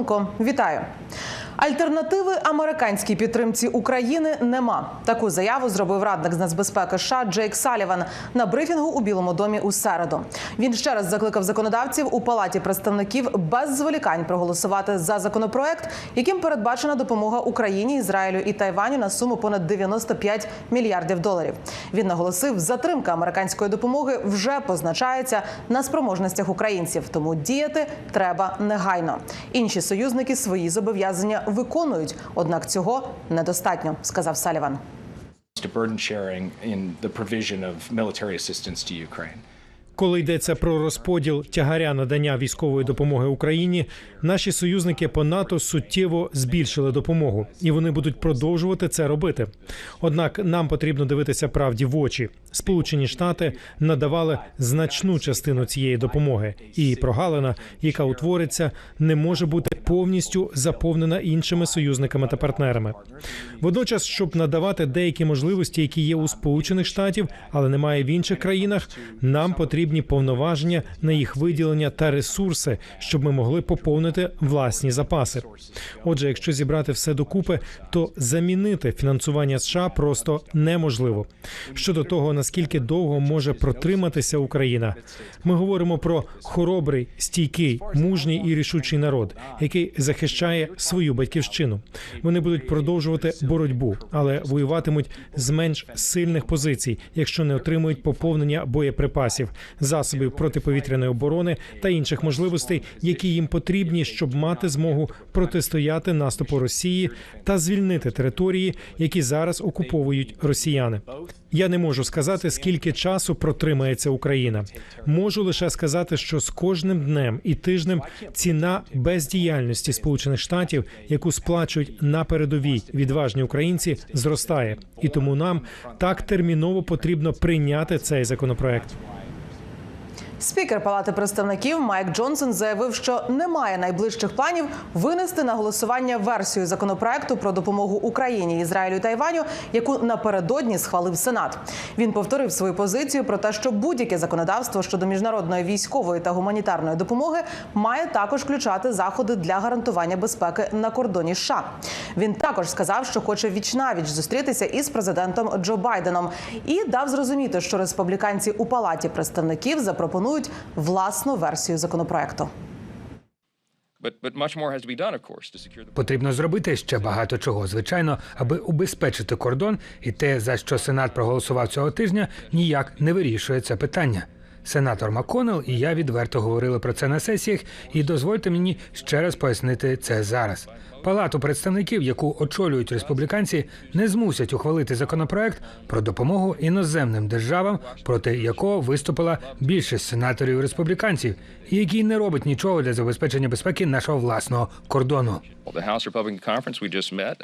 ранку. Вітаю. Альтернативи американській підтримці України нема. Таку заяву зробив радник з нацбезпеки США Джейк Саліван на брифінгу у Білому домі у середу. Він ще раз закликав законодавців у палаті представників без зволікань проголосувати за законопроект, яким передбачена допомога Україні, Ізраїлю і Тайваню на суму понад 95 мільярдів доларів. Він наголосив, затримка американської допомоги вже позначається на спроможностях українців, тому діяти треба негайно. Інші союзники свої зобов'язання виконують, однак цього недостатньо, сказав Саліван. burden sharing in the provision of military assistance to Ukraine. Коли йдеться про розподіл тягаря надання військової допомоги Україні, наші союзники по НАТО суттєво збільшили допомогу, і вони будуть продовжувати це робити. Однак нам потрібно дивитися правді в очі. Сполучені Штати надавали значну частину цієї допомоги, і прогалина, яка утвориться, не може бути повністю заповнена іншими союзниками та партнерами. Водночас, щоб надавати деякі можливості, які є у Сполучених Штатів, але немає в інших країнах, нам потрібні повноваження на їх виділення та ресурси, щоб ми могли поповнити власні запаси. Отже, якщо зібрати все докупи, то замінити фінансування США просто неможливо. Щодо того, наскільки довго може протриматися Україна, ми говоримо про хоробрий, стійкий, мужній і рішучий народ, який захищає свою батьківщину. Вони будуть продовжувати боротьбу, але воюватимуть з менш сильних позицій, якщо не отримують поповнення боєприпасів, засобів протиповітряної оборони та інших можливостей, які їм потрібні, щоб мати змогу протистояти наступу Росії та звільнити території, які зараз окуповують росіяни. Я не можу сказати, скільки часу протримається Україна. Можу лише сказати, що з кожним днем і тижнем ціна бездіяльності Сполучених Штатів, яку сплачують на передовій відважні українці, зростає, і тому нам так терміново потрібно прийняти цей законопроект. Спікер Палати представників Майк Джонсон заявив, що немає найближчих планів винести на голосування версію законопроекту про допомогу Україні, Ізраїлю і Тайваню, яку напередодні схвалив Сенат. Він повторив свою позицію про те, що будь-яке законодавство щодо міжнародної військової та гуманітарної допомоги має також включати заходи для гарантування безпеки на кордоні США. Він також сказав, що хоче вічнавіч зустрітися із президентом Джо Байденом і дав зрозуміти, що республіканці у палаті представників запропонують власну версію законопроекту. Потрібно зробити ще багато чого, звичайно, аби убезпечити кордон, і те, за що Сенат проголосував цього тижня, ніяк не вирішує це питання. Сенатор МакКоннелл і я відверто говорили про це на сесіях, і дозвольте мені ще раз пояснити це зараз. Палату представників, яку очолюють республіканці, не змусять ухвалити законопроект про допомогу іноземним державам, проти якого виступила більшість сенаторів республіканців, і який не робить нічого для забезпечення безпеки нашого власного кордону.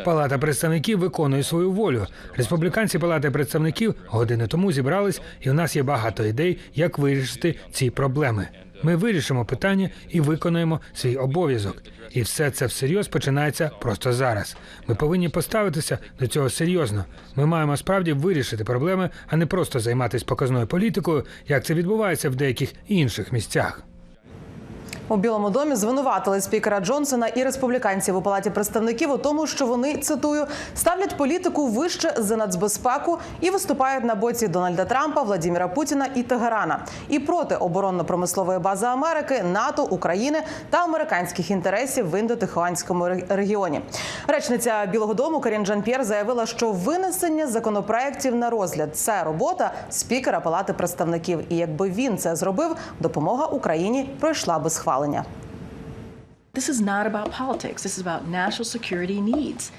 uh, Палата представників виконує свою волю. Республіканці Палати представників години тому зібрались, і у нас є багато ідей, як вирішити ці проблеми. Ми вирішимо питання і виконуємо свій обов'язок. І все це всерйоз починається просто зараз. Ми повинні поставитися до цього серйозно. Ми маємо справді вирішити проблеми, а не просто займатися показною політикою, як це відбувається в деяких інших місцях. У Білому домі звинуватили спікера Джонсона і республіканців у палаті представників у тому, що вони цитую ставлять політику вище за нацбезпеку і виступають на боці Дональда Трампа, Владіміра Путіна і Тегерана і проти оборонно-промислової бази Америки, НАТО, України та американських інтересів в індотихуанському регіоні. Речниця Білого Дому Карін Жан-П'єр заявила, що винесення законопроєктів на розгляд це робота спікера Палати представників. І якби він це зробив, допомога Україні пройшла би без схвалення. This is not about politics. This is about national security needs.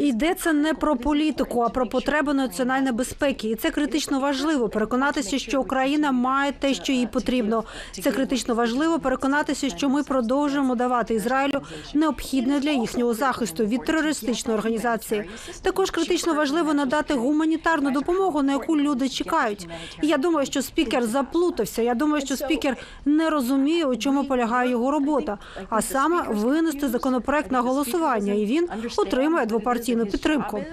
Йдеться не про політику, а про потреби національної безпеки. І це критично важливо переконатися, що Україна має те, що їй потрібно. Це критично важливо переконатися, що ми продовжуємо давати Ізраїлю необхідне для їхнього захисту від терористичної організації. Також критично важливо надати гуманітарну допомогу, на яку люди чекають. І я думаю, що спікер заплутався. Я думаю, що спікер не розуміє, у чому полягає його робота, а саме винести законопроект на голосування, і він отримає двопартійну підтримку.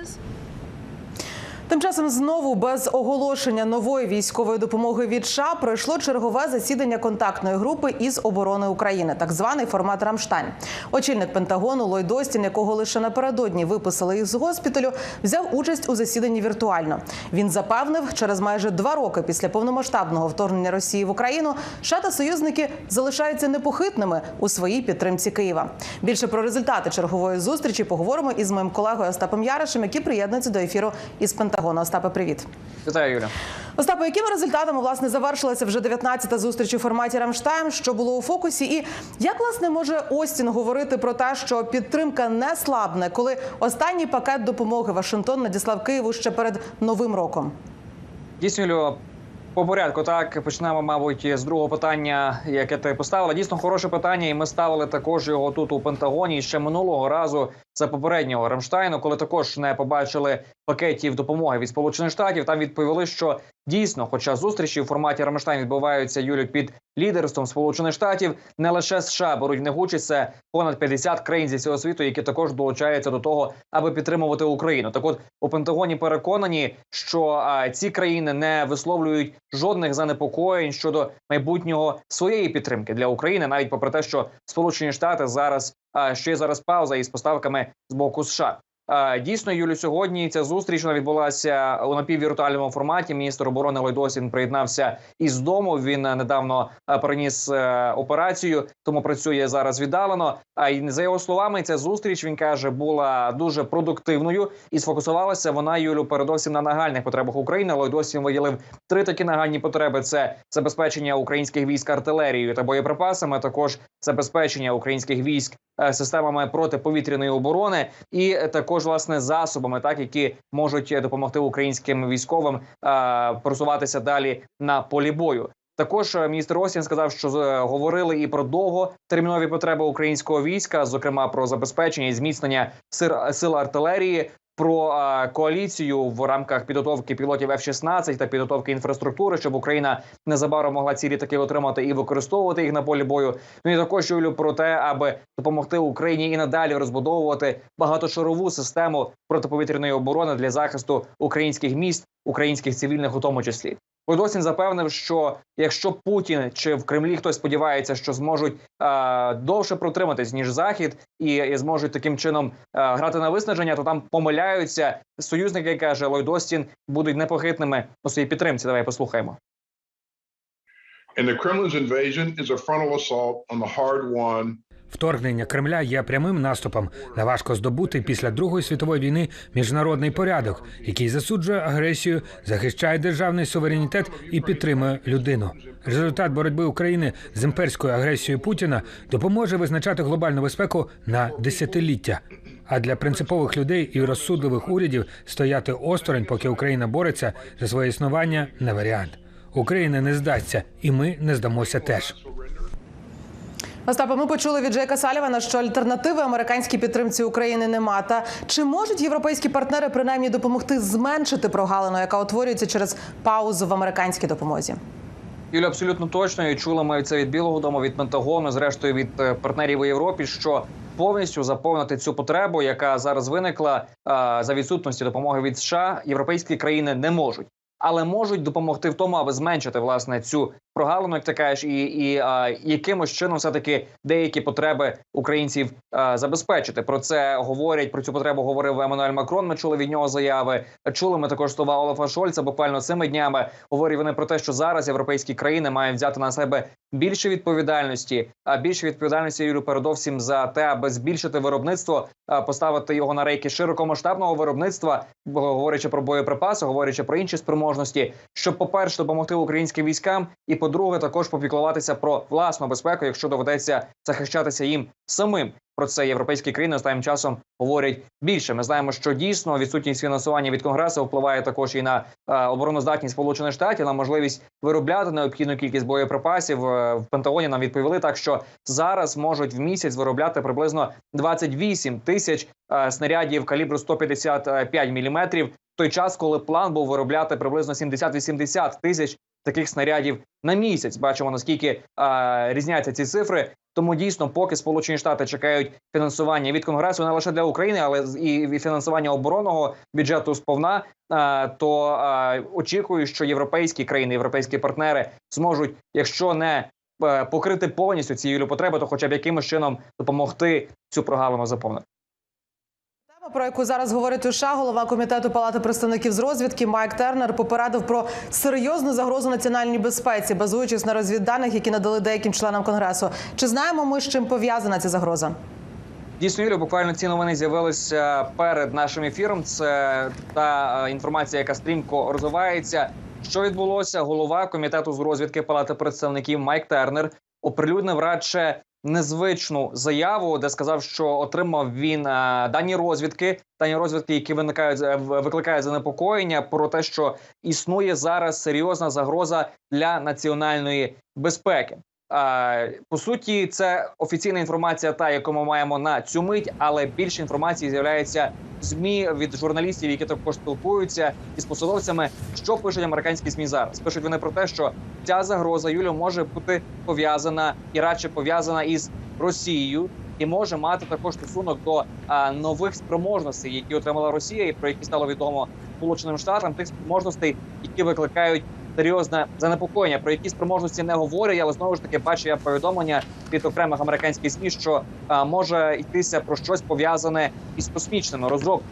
Тим часом знову без оголошення нової військової допомоги від США пройшло чергове засідання контактної групи із оборони України, так званий формат Рамштайн. Очільник Пентагону Ллойд Остін, якого лише напередодні виписали із госпіталю, взяв участь у засіданні віртуально. Він запевнив, через майже два роки після повномасштабного вторгнення Росії в Україну США та союзники залишаються непохитними у своїй підтримці Києва. Більше про результати чергової зустрічі поговоримо із моїм колегою Остапом Яришем, який приєднується до ефіру із Пентагону. Остапе, привіт. Вітаю, Юля. Остапе, якими результатами власне завершилася вже 19-та зустріч у форматі Рамштайм, Що було у фокусі? І як власне може Остін говорити про те, що підтримка не слабне, коли останній пакет допомоги Вашингтон надіслав Києву ще перед новим роком? Дійсно, по порядку, так почнемо, мабуть, з другого питання, яке ти поставила. Дійсно, хороше питання, і ми ставили також його тут у Пентагоні ще минулого разу за попереднього Рамштайну, коли також не побачили пакетів допомоги від Сполучених Штатів. Там відповіли, що дійсно, хоча зустрічі в форматі Рамштайн відбуваються Юлю під лідерством Сполучених Штатів, не лише США беруть них участь, це понад 50 країн зі всього світу, які також долучаються до того, аби підтримувати Україну. Так, от у Пентагоні переконані, що а, ці країни не висловлюють жодних занепокоєнь щодо майбутнього своєї підтримки для України, навіть попри те, що Сполучені Штати зараз а, ще зараз пауза із поставками з боку США. А, Дійсно, Юлю, сьогодні ця зустріч відбулася у напіввіртуальному форматі. Міністр оборони Лойдосін приєднався із дому. Він е, недавно е, переніс е, операцію, тому працює зараз віддалено. А й за його словами, ця зустріч він каже була дуже продуктивною і сфокусувалася вона Юлю передовсім на нагальних потребах України. Лойдосін виділив три такі нагальні потреби: це забезпечення українських військ артилерією та боєприпасами. Також забезпечення українських військ е, системами протиповітряної оборони, і е, також власне засобами, так які можуть допомогти українським військовим е, просуватися далі на полі бою. Також е, міністр Остін сказав, що е, говорили і про довготермінові потреби українського війська, зокрема про забезпечення і зміцнення сил артилерії. Про коаліцію в рамках підготовки пілотів F-16 та підготовки інфраструктури, щоб Україна незабаром могла ці літаки отримати і використовувати їх на полі бою. Ну і також Юлю про те, аби допомогти Україні і надалі розбудовувати багатошарову систему протиповітряної оборони для захисту українських міст, українських цивільних, у тому числі. Подосін запевнив, що якщо Путін чи в Кремлі хтось сподівається, що зможуть е, довше протриматись ніж Захід, і, і зможуть таким чином е, грати на виснаження, то там помиляються союзники, каже Ллойд Остін, будуть непохитними у своїй підтримці. Давай послухаємо. And the Kremlin's invasion is a frontal assault on the hard-won Вторгнення Кремля є прямим наступом на важко здобутий після Другої світової війни міжнародний порядок, який засуджує агресію, захищає державний суверенітет і підтримує людину. Результат боротьби України з імперською агресією Путіна допоможе визначати глобальну безпеку на десятиліття. А для принципових людей і розсудливих урядів стояти осторонь, поки Україна бореться за своє існування, не варіант. Україна не здасться, і ми не здамося теж. Остапе, ми почули від Джейка Салівана, що альтернативи американській підтримці України нема. Та чи можуть європейські партнери принаймні допомогти зменшити прогалину, яка утворюється через паузу в американській допомозі? Юля, абсолютно точно і чули ми це від Білого Дому, від Пентагону, зрештою від е, партнерів у Європі, що повністю заповнити цю потребу, яка зараз виникла а, за відсутності допомоги від США, європейські країни не можуть. Але можуть допомогти в тому, аби зменшити власне цю прогалину, як ти кажеш, і, і а, якимось чином все таки деякі потреби українців а, забезпечити. Про це говорять. Про цю потребу говорив Еммануель Макрон. Ми чули від нього заяви. Чули ми також слова Олафа Шольца. Буквально цими днями говорять вони про те, що зараз європейські країни мають взяти на себе більше відповідальності, а більше відповідальності Юлю передовсім за те, аби збільшити виробництво, поставити його на рейки широкомасштабного виробництва, говорячи про боєприпаси, говорячи про інші спроможності, щоб, по перше, допомогти українським військам, і по-друге, також попіклуватися про власну безпеку, якщо доведеться захищатися їм самим. Про це європейські країни останнім часом говорять більше. Ми знаємо, що дійсно відсутність фінансування від конгресу впливає також і на е, обороноздатність Сполучених Штатів, на можливість виробляти необхідну кількість боєприпасів. Е, в Пентагоні нам відповіли так, що зараз можуть в місяць виробляти приблизно 28 тисяч е, снарядів калібру 155 міліметрів. В той час, коли план був виробляти приблизно 70-80 тисяч таких снарядів на місяць. Бачимо наскільки а, різняться ці цифри. Тому дійсно, поки Сполучені Штати чекають фінансування від Конгресу не лише для України, але і фінансування оборонного бюджету сповна, то очікую, що європейські країни, європейські партнери зможуть, якщо не е, покрити повністю цією потреби, то хоча б якимось чином допомогти цю прогалину заповнити. Тема, про яку зараз говорить США, голова комітету Палати представників з розвідки Майк Тернер попередив про серйозну загрозу національній безпеці, базуючись на розвідданих, які надали деяким членам конгресу. Чи знаємо ми з чим пов'язана ця загроза? Дійсно, Юлю, буквально ці новини з'явилися перед нашим ефіром. Це та е, інформація, яка стрімко розвивається. Що відбулося? Голова комітету з розвідки Палати представників Майк Тернер оприлюднив радше незвичну заяву, де сказав, що отримав він е, дані розвідки, дані розвідки, які виникають е, викликають занепокоєння про те, що існує зараз серйозна загроза для національної безпеки. По суті, це офіційна інформація, та яку ми маємо на цю мить, але більше інформації з'являється змі від журналістів, які також спілкуються із посадовцями. Що пишуть американські змі зараз? Пишуть вони про те, що ця загроза Юлю може бути пов'язана і радше пов'язана із Росією. І може мати також стосунок до а, нових спроможностей, які отримала Росія, і про які стало відомо Сполученим Штатам, тих спроможностей, які викликають серйозне занепокоєння, про які спроможності не говорять, але знову ж таки бачу я повідомлення від окремих американських ЗМІ, що а, може йтися про щось пов'язане із космічними розробками.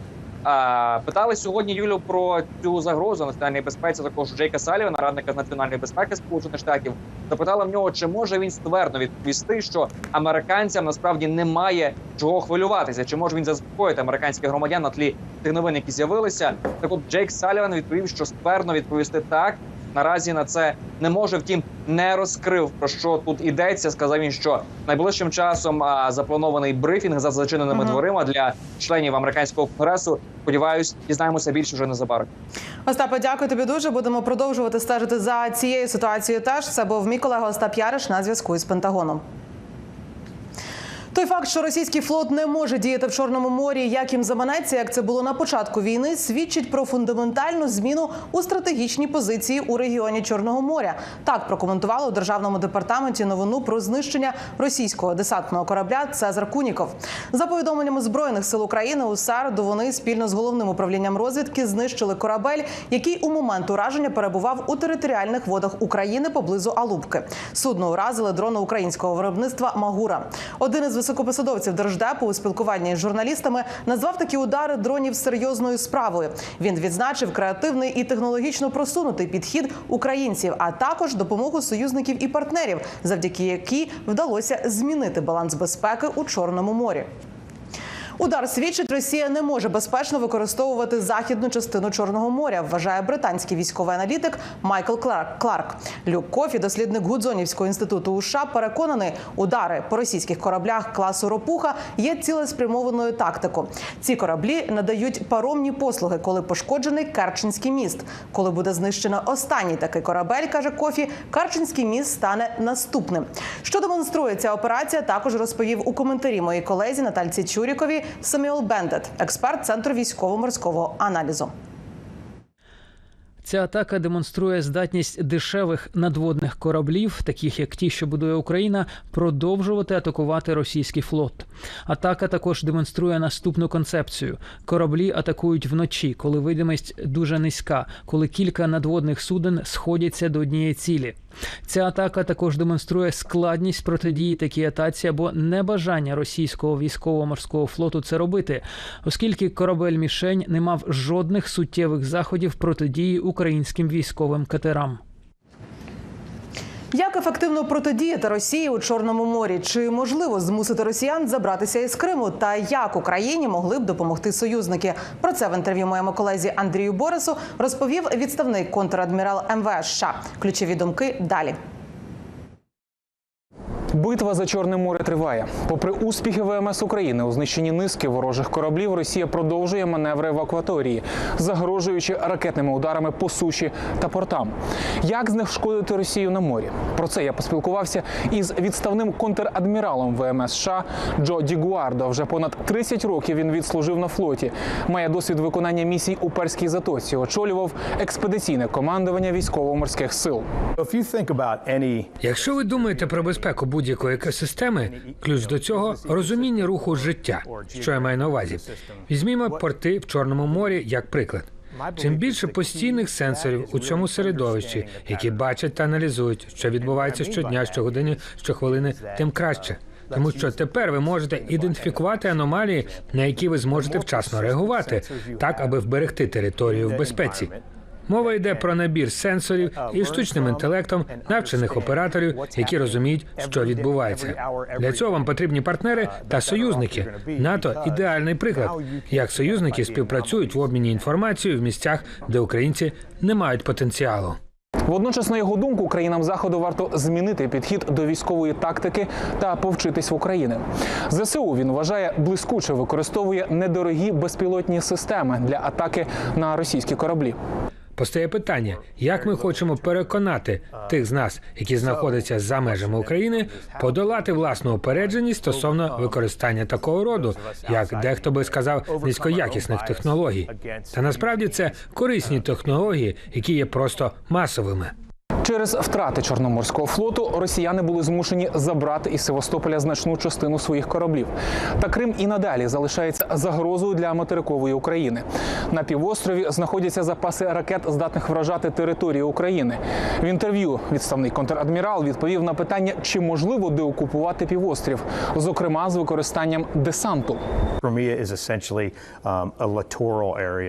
Питали сьогодні Юлю про цю загрозу національній безпеці. Також Джейка Салівана, радника з національної безпеки Сполучених Штатів, запитала в нього, чи може він ствердно відповісти, що американцям насправді немає чого хвилюватися, чи може він заспокоїти американських громадян на тлі тих новин, які з'явилися. Так от Джейк Саліван відповів, що ствердно відповісти так. Наразі на це не може, втім не розкрив про що тут ідеться. Сказав він, що найближчим часом а, запланований брифінг за зачиненими Мгм. дверима для членів американського конгресу. Сподіваюсь, дізнаємося більше вже незабаром. Остапе, дякую тобі дуже. Будемо продовжувати стежити за цією ситуацією. Теж це був мій колега Остап Яриш на зв'язку із Пентагоном. Той факт, що російський флот не може діяти в Чорному морі, як їм заманеться, як це було на початку війни, свідчить про фундаментальну зміну у стратегічній позиції у регіоні Чорного моря. Так прокоментували у державному департаменті новину про знищення російського десантного корабля Цезар Куніков. За повідомленнями збройних сил України у середу вони спільно з головним управлінням розвідки знищили корабель, який у момент ураження перебував у територіальних водах України поблизу Алубки. Судно уразили дрони українського виробництва Магура. Один із високопосадовців держдепу у спілкуванні з журналістами назвав такі удари дронів серйозною справою. Він відзначив креативний і технологічно просунутий підхід українців, а також допомогу союзників і партнерів, завдяки якій вдалося змінити баланс безпеки у Чорному морі. Удар свідчить, Росія не може безпечно використовувати західну частину Чорного моря, вважає британський військовий аналітик Майкл Кларк. Кларк. Люк Кофі, дослідник Гудзонівського інституту США, переконаний, удари по російських кораблях класу Ропуха є цілеспрямованою тактикою. Ці кораблі надають паромні послуги, коли пошкоджений Керченський міст. Коли буде знищено останній такий корабель, каже Кофі, Керченський міст стане наступним. Що демонструє ця операція, також розповів у коментарі моїй колезі Натальці Чурікові Самюел Бендет, експерт центру військово-морського аналізу. Ця атака демонструє здатність дешевих надводних кораблів, таких як ті, що будує Україна, продовжувати атакувати російський флот. Атака також демонструє наступну концепцію: кораблі атакують вночі, коли видимість дуже низька, коли кілька надводних суден сходяться до однієї цілі. Ця атака також демонструє складність протидії такій атаці або небажання російського військово-морського флоту це робити, оскільки корабель мішень не мав жодних суттєвих заходів протидії українським військовим катерам. Як ефективно протидіяти Росії у Чорному морі? Чи можливо змусити росіян забратися із Криму? Та як Україні могли б допомогти союзники? Про це в інтерв'ю моєму колезі Андрію Борису розповів відставний контрадмірал МВС США. Ключові думки далі. Битва за Чорне море триває. Попри успіхи ВМС України у знищенні низки ворожих кораблів, Росія продовжує маневри в акваторії, загрожуючи ракетними ударами по суші та портам. Як знешкодити Росію на морі? Про це я поспілкувався із відставним контрадміралом ВМС США Джо Дігуардо. Вже понад 30 років він відслужив на флоті. Має досвід виконання місій у Перській затоці. Очолював експедиційне командування військово-морських сил. Якщо ви думаєте про безпеку будь-якої екосистеми, ключ до цього розуміння руху життя. Що я маю на увазі? Візьмімо порти в Чорному морі як приклад. Чим більше постійних сенсорів у цьому середовищі, які бачать та аналізують, що відбувається щодня, щогодини, щохвилини, тим краще. Тому що тепер ви можете ідентифікувати аномалії, на які ви зможете вчасно реагувати, так аби вберегти територію в безпеці. Мова йде про набір сенсорів і штучним інтелектом навчених операторів, які розуміють, що відбувається. Для цього вам потрібні партнери та союзники. НАТО ідеальний приклад, як союзники співпрацюють в обміні інформацією в місцях, де українці не мають потенціалу. Водночас, на його думку, країнам заходу варто змінити підхід до військової тактики та повчитись в України. ЗСУ він вважає блискуче використовує недорогі безпілотні системи для атаки на російські кораблі. Постає питання, як ми хочемо переконати тих з нас, які знаходяться за межами України, подолати власну упередженість стосовно використання такого роду, як дехто би сказав, низькоякісних технологій. Та насправді це корисні технології, які є просто масовими. Через втрати Чорноморського флоту росіяни були змушені забрати із Севастополя значну частину своїх кораблів. Та Крим і надалі залишається загрозою для материкової України. На півострові знаходяться запаси ракет, здатних вражати територію України. В інтерв'ю відставний контрадмірал відповів на питання, чи можливо деокупувати півострів, зокрема з використанням десанту.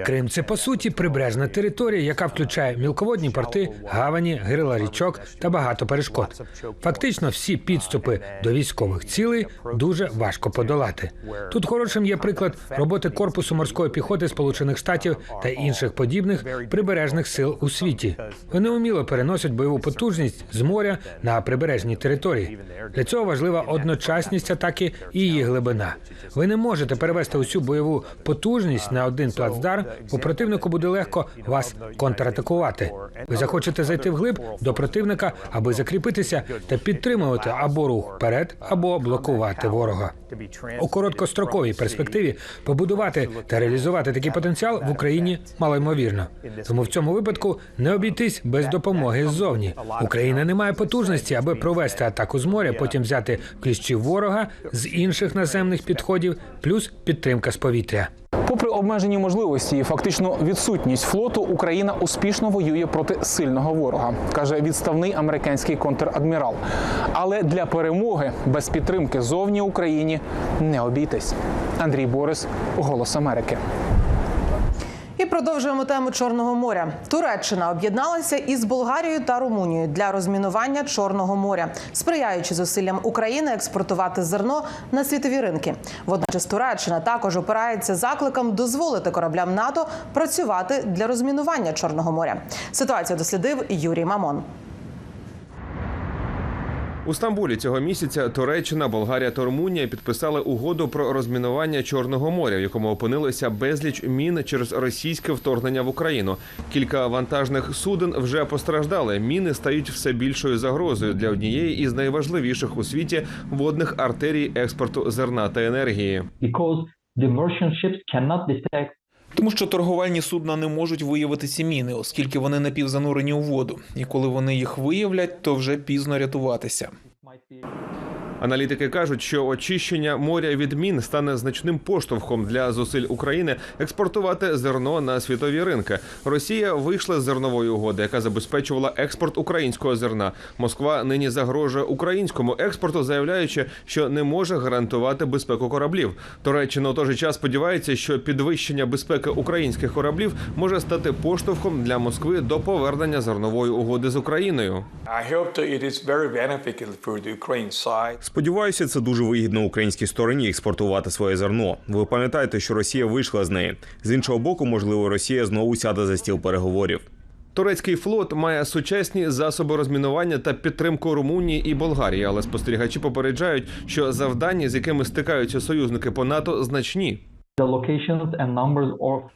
Крим це по суті прибережна територія, яка включає мілководні порти, гавані, гирила річок та багато перешкод. Фактично, всі підступи до військових цілей дуже важко подолати. Тут хорошим є приклад роботи корпусу морської піхоти Сполучених Штатів та інших подібних прибережних сил у світі. Вони уміло переносять бойову потужність з моря на прибережні території. Для цього важлива одночасність атаки і її глибина. Ви не можете перевести усю бойову потужність на один плацдарм, бо противнику буде легко вас контратакувати. Ви захочете зайти вглиб до противника, аби закріпитися та підтримувати або рух вперед, або блокувати ворога. У короткостроковій перспективі побудувати та реалізувати такий потенціал в Україні малоймовірно. Тому в цьому випадку не обійтись без допомоги ззовні. Україна не має потужності, аби провести атаку з моря, потім взяти кліщів ворога з інших наземних підходів, плюс підтримка з повітря. Попри обмежені можливості і фактично відсутність флоту, Україна успішно воює проти сильного ворога, каже відставний американський контрадмірал. Але для перемоги без підтримки зовні Україні не обійтись. Андрій Борис, Голос Америки. І продовжуємо тему Чорного моря. Туреччина об'єдналася із Болгарією та Румунією для розмінування Чорного моря, сприяючи зусиллям України експортувати зерно на світові ринки. Водночас Туреччина також опирається закликом дозволити кораблям НАТО працювати для розмінування Чорного моря. Ситуацію дослідив Юрій Мамон. У Стамбулі цього місяця Туреччина, Болгарія та Румунія підписали угоду про розмінування Чорного моря, в якому опинилося безліч мін через російське вторгнення в Україну. Кілька вантажних суден вже постраждали. Міни стають все більшою загрозою для однієї із найважливіших у світі водних артерій експорту зерна та енергії. Тому що торговельні судна не можуть виявити ці міни, оскільки вони напівзанурені у воду. І коли вони їх виявлять, то вже пізно рятуватися. Аналітики кажуть, що очищення моря від мін стане значним поштовхом для зусиль України експортувати зерно на світові ринки. Росія вийшла з зернової угоди, яка забезпечувала експорт українського зерна. Москва нині загрожує українському експорту, заявляючи, що не може гарантувати безпеку кораблів. Туреччина у той же час сподівається, що підвищення безпеки українських кораблів може стати поштовхом для Москви до повернення зернової угоди з Україною. Сподіваюся, це дуже вигідно українській стороні експортувати своє зерно. Ви пам'ятаєте, що Росія вийшла з неї. З іншого боку, можливо, Росія знову сяде за стіл переговорів. Турецький флот має сучасні засоби розмінування та підтримку Румунії і Болгарії, але спостерігачі попереджають, що завдання, з якими стикаються союзники по НАТО, значні.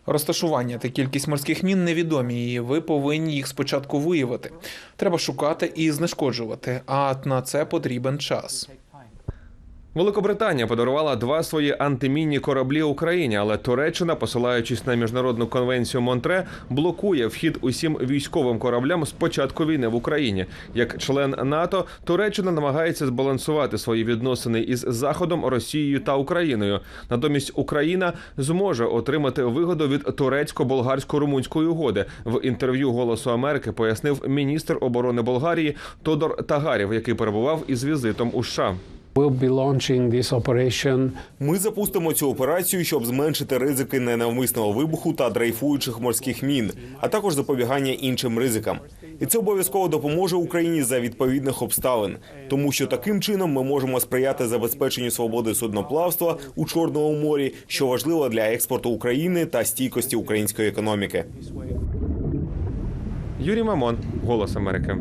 Розташування та кількість морських мін невідомі, і ви повинні їх спочатку виявити. Треба шукати і знешкоджувати, а на це потрібен час. Великобританія подарувала два свої антимінні кораблі Україні, але Туреччина, посилаючись на міжнародну конвенцію Монтре, блокує вхід усім військовим кораблям з початку війни в Україні. Як член НАТО, Туреччина намагається збалансувати свої відносини із Заходом, Росією та Україною. Натомість Україна зможе отримати вигоду від турецько-болгарсько-румунської угоди. В інтерв'ю Голосу Америки пояснив міністр оборони Болгарії Тодор Тагарєв, який перебував із візитом у США. Ми запустимо цю операцію, щоб зменшити ризики ненавмисного вибуху та дрейфуючих морських мін, а також запобігання іншим ризикам. І це обов'язково допоможе Україні за відповідних обставин, тому що таким чином ми можемо сприяти забезпеченню свободи судноплавства у Чорному морі, що важливо для експорту України та стійкості української економіки. Юрій Мамон, Голос Америки.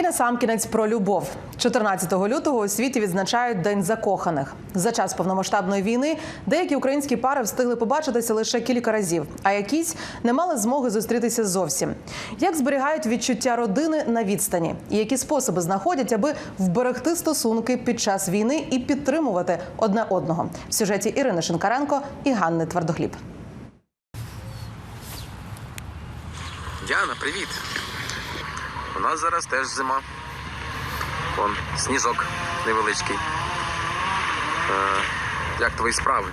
І на сам кінець про любов. 14 лютого у світі відзначають День закоханих. За час повномасштабної війни деякі українські пари встигли побачитися лише кілька разів, а якісь не мали змоги зустрітися зовсім. Як зберігають відчуття родини на відстані, і які способи знаходять, аби вберегти стосунки під час війни і підтримувати одне одного в сюжеті Ірини Шинкаренко і Ганни Твердохліб. Діана, привіт. У нас зараз теж зима. Вон, сніжок невеличкий. Е, як твої справи?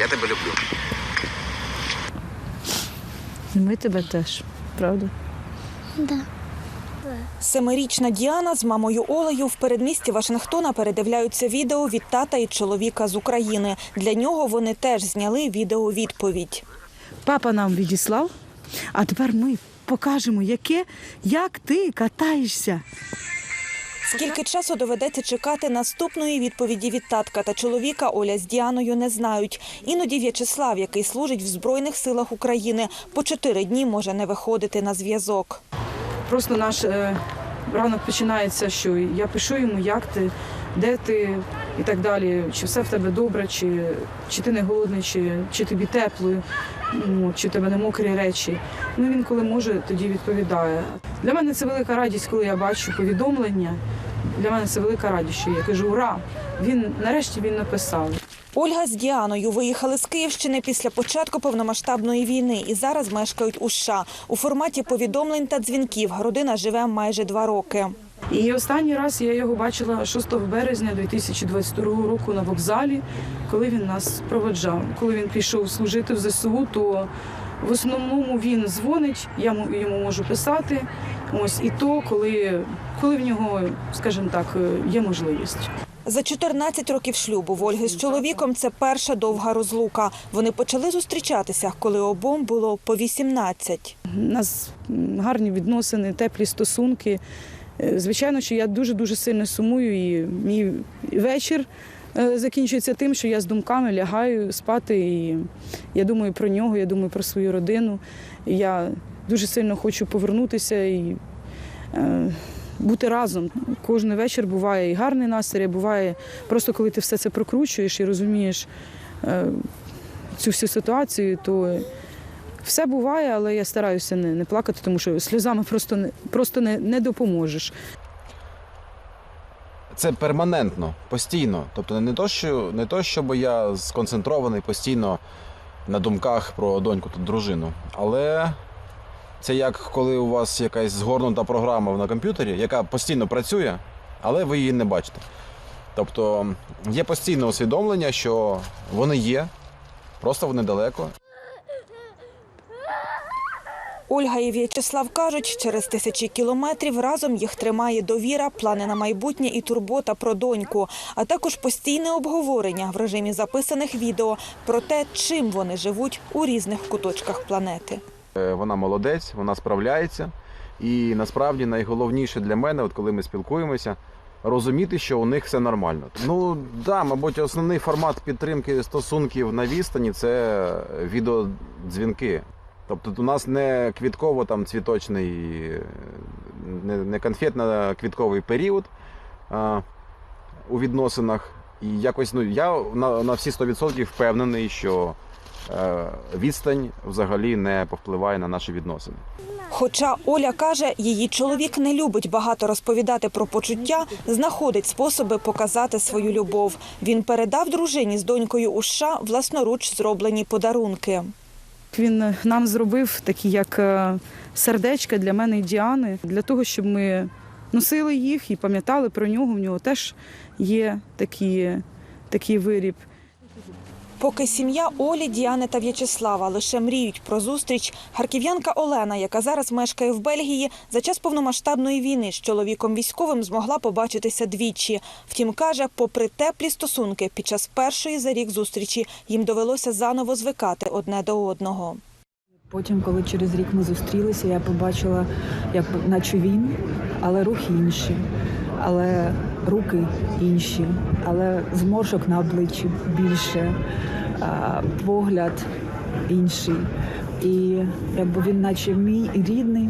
Я тебе люблю. Ми тебе теж, правда? Семирічна Діана з мамою Олею в передмісті Вашингтона передивляються відео від тата і чоловіка з України. Для нього вони теж зняли відеовідповідь. Папа нам відіслав, а тепер ми покажемо, яке, як ти катаєшся. Скільки часу доведеться чекати наступної відповіді від татка та чоловіка, Оля з Діаною не знають. Іноді В'ячеслав, який служить в Збройних силах України, по чотири дні може не виходити на зв'язок. Просто наш е, ранок починається, що я пишу йому, як ти, де ти і так далі, чи все в тебе добре, чи, чи ти не голодний, чи, чи тобі тепло, ну, чи тебе не мокрі речі. Ну він коли може, тоді відповідає. Для мене це велика радість, коли я бачу повідомлення. Для мене це велика радість, що я кажу, ура! Він нарешті він написав. Ольга з Діаною виїхали з Київщини після початку повномасштабної війни і зараз мешкають у США. У форматі повідомлень та дзвінків родина живе майже два роки. І останній раз я його бачила 6 березня 2022 року на вокзалі, коли він нас проведжав. Коли він пішов служити в ЗСУ, то в основному він дзвонить, я йому можу писати. Ось і то, коли, коли в нього, скажімо так, є можливість. За 14 років шлюбу в Ольги з чоловіком це перша довга розлука. Вони почали зустрічатися, коли обом було по 18. У нас гарні відносини, теплі стосунки. Е, Звичайно, що я дуже дуже сильно сумую, і мій вечір е, закінчується тим, що я з думками лягаю спати. І я думаю про нього, я думаю про свою родину. Я дуже сильно хочу повернутися і е, бути разом. Кожен вечір буває і гарний настрій, буває просто коли ти все це прокручуєш і розумієш цю всю ситуацію, то все буває, але я стараюся не, не плакати, тому що сльозами просто не просто не, не допоможеш. Це перманентно, постійно. Тобто не то, що не то, щоб я сконцентрований постійно на думках про доньку та дружину. Але це як коли у вас якась згорнута програма на комп'ютері, яка постійно працює, але ви її не бачите. Тобто є постійне усвідомлення, що вони є, просто вони далеко. Ольга і В'ячеслав кажуть, через тисячі кілометрів разом їх тримає довіра, плани на майбутнє і турбота про доньку, а також постійне обговорення в режимі записаних відео про те, чим вони живуть у різних куточках планети. Е, Вона молодець, вона справляється. І насправді найголовніше для мене, от коли ми спілкуємося, розуміти, що у них все нормально. Ну да, мабуть, основний формат підтримки стосунків на відстані це відеодзвінки. Тобто у нас не квітково там цвіточний, не, не конфетно-квітковий період а, у відносинах. І якось ну я на, на всі 100% впевнений, що е, відстань взагалі не повпливає на наші відносини. Хоча Оля каже, її чоловік не любить багато розповідати про почуття, знаходить способи показати свою любов. Він передав дружині з донькою у США власноруч зроблені подарунки. Він нам зробив такі, як е, сердечка для мене і Діани, для того, щоб ми носили їх і пам'ятали про нього. В нього теж є такі, такий виріб. Поки сім'я Олі, Діани та В'ячеслава лише мріють про зустріч, харків'янка Олена, яка зараз мешкає в Бельгії, за час повномасштабної війни з чоловіком військовим змогла побачитися двічі. Втім, каже, попри теплі стосунки, під час першої за рік зустрічі їм довелося заново звикати одне до одного. Потім, коли через рік ми зустрілися, я побачила, як наче він, але рухи інші, але руки інші, але зморшок на обличчі більше, погляд інший. І якби він, наче мій і рідний,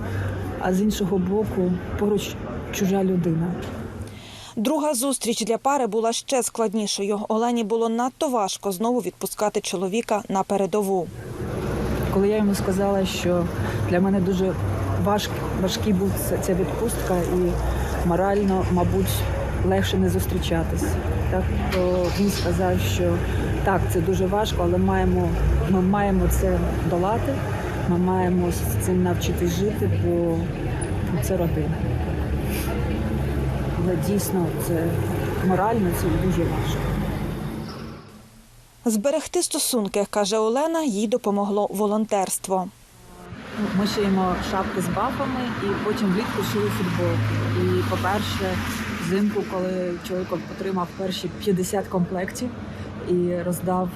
а з іншого боку, поруч чужа людина. Друга зустріч для пари була ще складнішою. Олені було надто важко знову відпускати чоловіка на передову. Коли я йому сказала, що для мене дуже важк, важкий був ця відпустка, і морально, мабуть, легше не зустрічатись. Так то він сказав, що так, це дуже важко, але маємо, ми маємо це долати, ми маємо з цим навчитись жити, бо це родина. Але дійсно це морально це дуже важко. Зберегти стосунки, каже Олена, їй допомогло волонтерство. Ми шиємо шапки з бафами і потім влітку шили футболки. І, по-перше, взимку, коли чоловік отримав перші 50 комплектів і роздав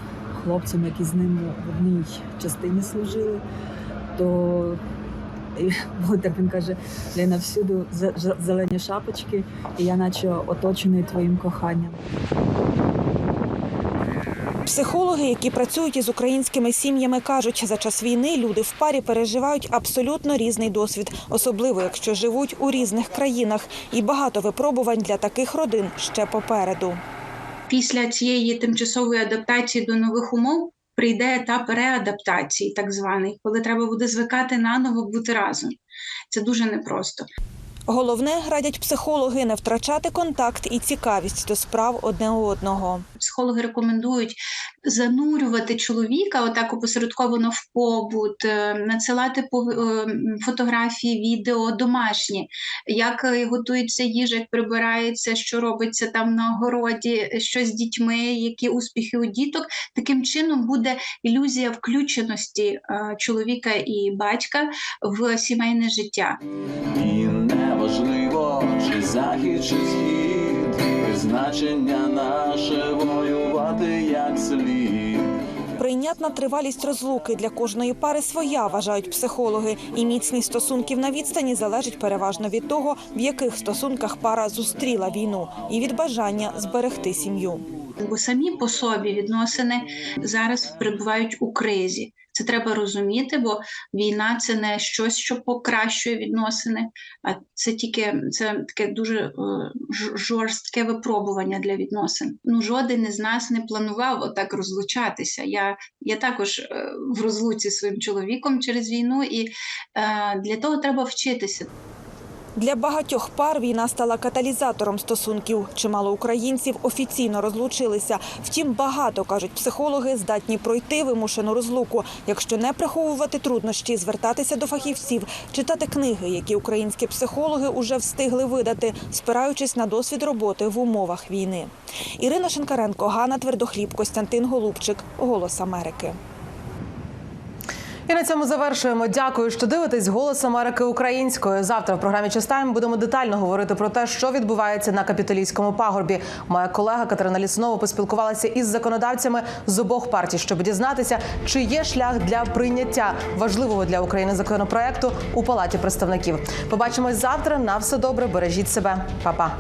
хлопцям, які з ним в одній частині служили, то і волонтер він каже: Ліна, всюди зелені шапочки, і я наче оточений твоїм коханням. Психологи, які працюють із українськими сім'ями, кажуть, за час війни люди в парі переживають абсолютно різний досвід, особливо якщо живуть у різних країнах. І багато випробувань для таких родин ще попереду. після цієї тимчасової адаптації до нових умов прийде етап реадаптації, так званий, коли треба буде звикати наново бути разом. Це дуже непросто. Головне, радять психологи, не втрачати контакт і цікавість до справ одне одного. Психологи рекомендують занурювати чоловіка отак опосередковано в побут, е, надсилати по- е, фотографії, відео домашні, як е, готується їжа, як прибирається, що робиться там на городі, що з дітьми, які успіхи у діток. Таким чином буде ілюзія включеності чоловіка і батька в сімейне життя. Захід, чи схід, призначення наше воювати як слід. Прийнятна тривалість розлуки для кожної пари своя, вважають психологи. І міцність стосунків на відстані залежить переважно від того, в яких стосунках пара зустріла війну, і від бажання зберегти сім'ю. Бо самі по собі відносини зараз перебувають у кризі. Це треба розуміти, бо війна це не щось, що покращує відносини, а це тільки це таке дуже е, жорстке випробування для відносин. Ну жоден із нас не планував отак розлучатися. Я, я також е, в розлуці зі своїм чоловіком через війну, і е, для того треба вчитися. Для багатьох пар війна стала каталізатором стосунків. Чимало українців офіційно розлучилися. Втім, багато кажуть психологи, здатні пройти вимушену розлуку, якщо не приховувати труднощі, звертатися до фахівців, читати книги, які українські психологи уже встигли видати, спираючись на досвід роботи в умовах війни. Ірина Шинкаренко, Ганна Твердохліб, Костянтин Голубчик, Голос Америки. І на цьому завершуємо. Дякую, що дивитесь голос Америки українською. Завтра в програмі «Частайм» будемо детально говорити про те, що відбувається на капітолійському пагорбі. Моя колега Катерина Ліснова поспілкувалася із законодавцями з обох партій, щоб дізнатися, чи є шлях для прийняття важливого для України законопроекту у палаті представників. Побачимось завтра. На все добре, бережіть себе, Па-па.